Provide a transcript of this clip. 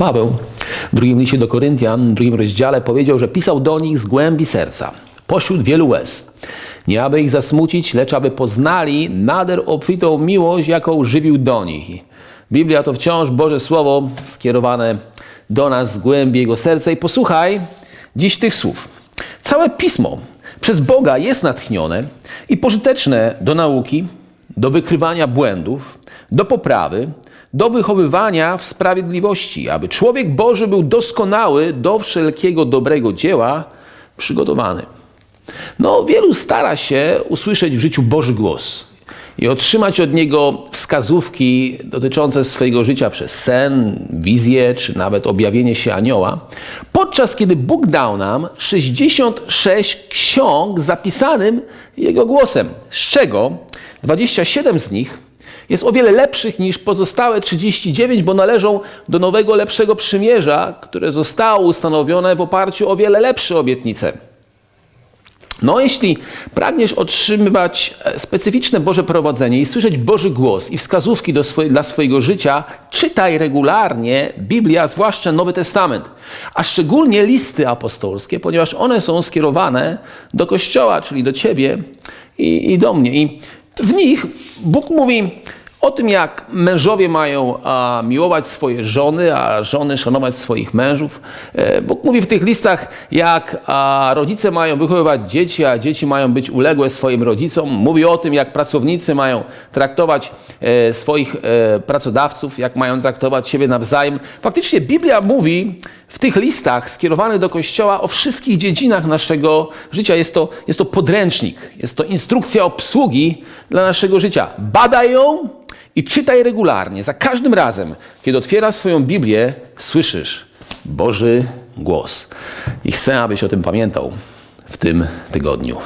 Paweł w drugim liście do Koryntian, w drugim rozdziale powiedział, że pisał do nich z głębi serca, pośród wielu łez. Nie aby ich zasmucić, lecz aby poznali nader obfitą miłość, jaką żywił do nich. Biblia to wciąż Boże Słowo skierowane do nas z głębi Jego serca. I posłuchaj dziś tych słów. Całe Pismo przez Boga jest natchnione i pożyteczne do nauki, do wykrywania błędów, do poprawy, do wychowywania w sprawiedliwości, aby człowiek Boży był doskonały do wszelkiego dobrego dzieła przygotowany. No, wielu stara się usłyszeć w życiu Boży głos i otrzymać od Niego wskazówki dotyczące swojego życia przez sen, wizję czy nawet objawienie się anioła, podczas kiedy Bóg dał nam 66 ksiąg zapisanym Jego głosem, z czego 27 z nich jest o wiele lepszych niż pozostałe 39, bo należą do nowego, lepszego przymierza, które zostało ustanowione w oparciu o wiele lepsze obietnice. No, jeśli pragniesz otrzymywać e, specyficzne Boże prowadzenie i słyszeć Boży głos i wskazówki dla swojego życia, czytaj regularnie Biblię, a zwłaszcza Nowy Testament, a szczególnie listy apostolskie, ponieważ one są skierowane do Kościoła, czyli do Ciebie i, i do mnie. I w nich Bóg mówi o tym, jak mężowie mają a, miłować swoje żony, a żony szanować swoich mężów. E, Bóg mówi w tych listach, jak a, rodzice mają wychowywać dzieci, a dzieci mają być uległe swoim rodzicom. Mówi o tym, jak pracownicy mają traktować e, swoich e, pracodawców, jak mają traktować siebie nawzajem. Faktycznie Biblia mówi w tych listach skierowanych do Kościoła o wszystkich dziedzinach naszego życia. Jest to, jest to podręcznik, jest to instrukcja obsługi dla naszego życia. Badaj ją i czytaj regularnie. Za każdym razem, kiedy otwierasz swoją Biblię, słyszysz Boży głos. I chcę, abyś o tym pamiętał w tym tygodniu.